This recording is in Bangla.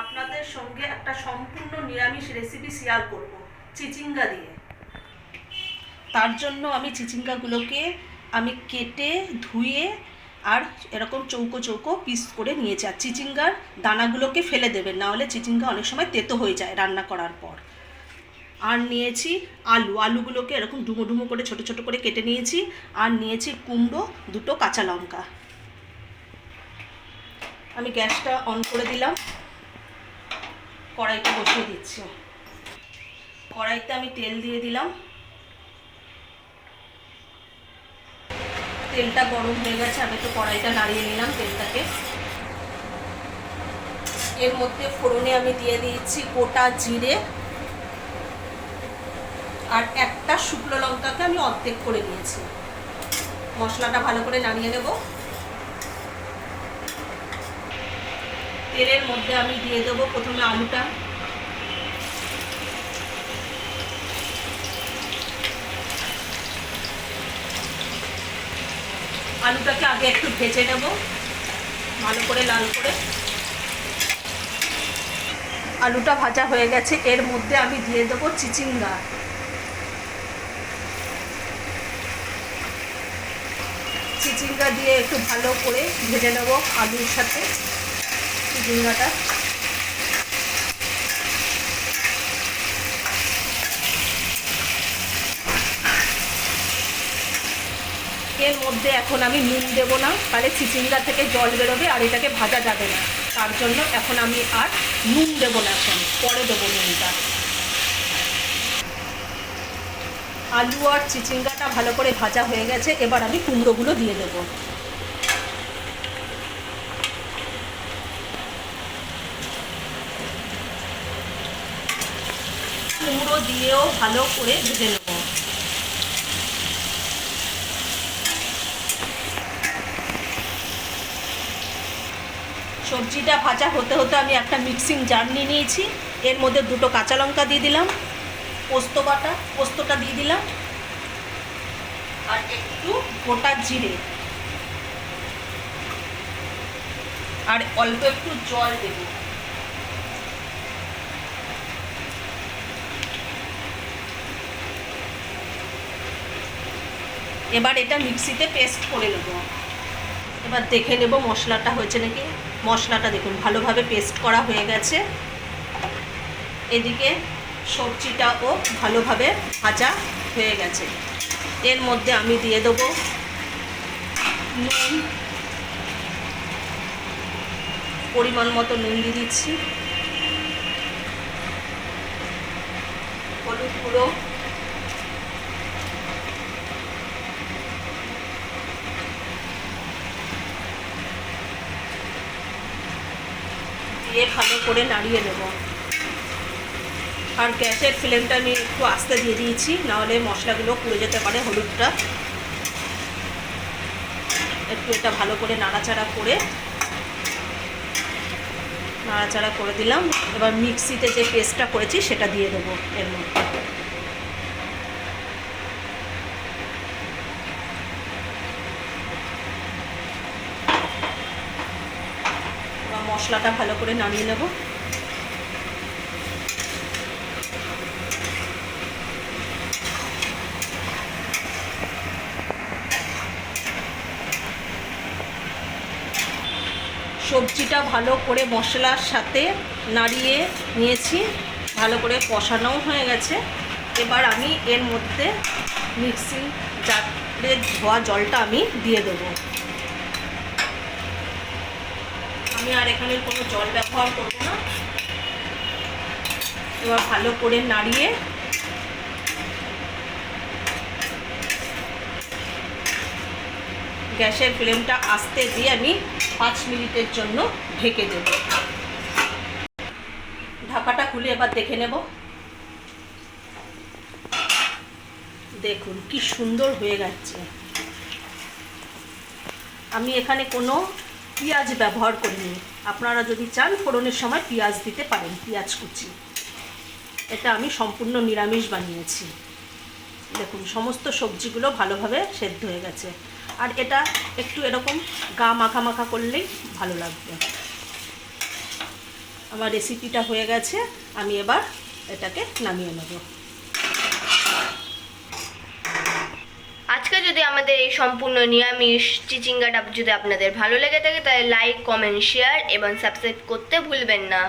আপনাদের সঙ্গে একটা সম্পূর্ণ নিরামিষ রেসিপি শেয়ার করব, চিচিঙ্গা দিয়ে। তার জন্য আমি চিচিঙ্গাগুলোকে আমি কেটে, ধুয়ে আর এরকম চৌকো চৌকো পিস করে নিয়েছি আর চিচিঙ্গার দানাগুলোকে ফেলে দেবেন, না হলে চিচিঙ্গা অনেক সময় তেতো হয়ে যায় রান্না করার পর। আর নিয়েছি আলু, আলুগুলোকে এরকম ডুমো ডুমো করে, ছোট ছোট করে কেটে নিয়েছি। আর নিয়েছি কুমড়ো, দুটো কাঁচা লঙ্কা। আমি গ্যাসটা অন করে দিলাম। কড়াইটা বসিয়ে দিচ্ছি। কড়াইতে আমি তেল দিয়ে দিলাম। তেলটা গরম হয়ে গেছে, আমি তো কড়াইটা নাড়িয়ে নিলাম তেলটাকে। এর মধ্যে ফোড়নে আমি দিয়ে দিয়েছি গোটা জিরে আর একটা শুকনো লঙ্কাকে আমি অর্ধেক করে নিয়েছি। মশলাটা ভালো করে নাড়িয়ে নেব। তেলের মধ্যে আমি দিয়ে দেবো প্রথমে আলুটা। আলুটাকে আগে একটু ভেজে নেব, ভালো করে লাল করে। আলুটা ভাজা হয়ে গেছে, এর মধ্যে আমি দিয়ে দেবো চিচিঙ্গা। চিচিঙ্গা দিয়ে একটু ভালো করে ভেজে নেব আলুর সাথে। চিচিঙ্গাটা এর মধ্যে এখন আমি নুন দেব না, তাহলে চিচিঙ্গা থেকে জল বেরোবে আর এটাকে ভাজা যাবে না। তার জন্য এখন আমি আর নুন দেবো না এখন, পরে দেবো নুনটা। আলু আর চিচিঙ্গাটা ভালো করে ভাজা হয়ে গেছে, এবার আমি কুমড়োগুলো দিয়ে দেবো। কুমড়ো দিয়েও ভালো করে ভেজে নেব। সবজিটা ভাজা হতে হতে আমি একটা মিক্সিং জার নিয়ে নিয়েছি। এর মধ্যে দুটো কাঁচা লঙ্কা দিয়ে দিলাম, পোস্ত বাটা, পোস্তটা দিয়ে দিলাম, আর একটু গোটা জিরে। আর অল্প একটু জল দেব। এবার এটা মিক্সিতে পেস্ট করে নেব। এবার দেখে নেব মশলাটা হয়েছে নাকি। মশলাটা দেখুন, ভালোভাবে পেস্ট করা হয়ে গেছে। এদিকে সবজিটাও ভালোভাবে ভাজা হয়ে গেছে। এর মধ্যে আমি দিয়ে দেবো নুন। পরিমাণ মতো নুন দিয়ে দিচ্ছি। হলুদ গুঁড়ো। দিয়ে ভালো করে নাড়িয়ে নেব। আর গ্যাসের ফ্লেমটা আমি একটু আস্তে দিয়ে দিয়েছি, নাহলে মশলাগুলো পুড়ে যেতে পারে হলুদটা। একটু এটা ভালো করে নাড়াচাড়া করে নাড়াচাড়া করে দিলাম। এবার মিক্সিতে যে পেস্টটা করেছি সেটা দিয়ে দেবো এর মধ্যে। মশলাটা ভালো করে নাড়িয়ে নেব। সবজিটা ভালো করে মশলার সাথে নাড়িয়ে নিয়েছি। ভালো করে কষানোও হয়ে গেছে। এবার আমি এর মধ্যে মিক্সি জারে ধোয়া জলটা আমি দিয়ে দেবো। আমি আর এখানে কোনো জল ব্যবহার করব না। এবার ভালো করে নাড়িয়ে গ্যাসের ফ্লেমটা আস্তে দিয়ে আমি পাঁচ মিনিটের জন্য ঢেকে দেব। ঢাকাটা খুলে এবার দেখে নেব। দেখুন কি সুন্দর হয়ে যাচ্ছে আমি এখানে কোনো পেঁয়াজ ব্যবহার করিনি আপনারা যদি চান ফোড়নের সময় পেঁয়াজ দিতে পারেন, পেঁয়াজ কুচি। এটা আমি সম্পূর্ণ নিরামিষ বানিয়েছি। দেখুন, সমস্ত সবজিগুলো ভালোভাবে সেদ্ধ হয়ে গেছে। আর এটা একটু এরকম গা মাখা মাখা করলেই ভালো লাগবে। আমার রেসিপিটা হয়ে গেছে, আমি এবার এটাকে নামিয়ে নেব। যদি আমাদের এই সম্পূর্ণ নিরামিষ চিচিঙ্গাটা যদি আপনাদের ভালো লেগে থাকে, তাহলে লাইক কমেন্ট শেয়ার এবং সাবস্ক্রাইব করতে ভুলবেন না।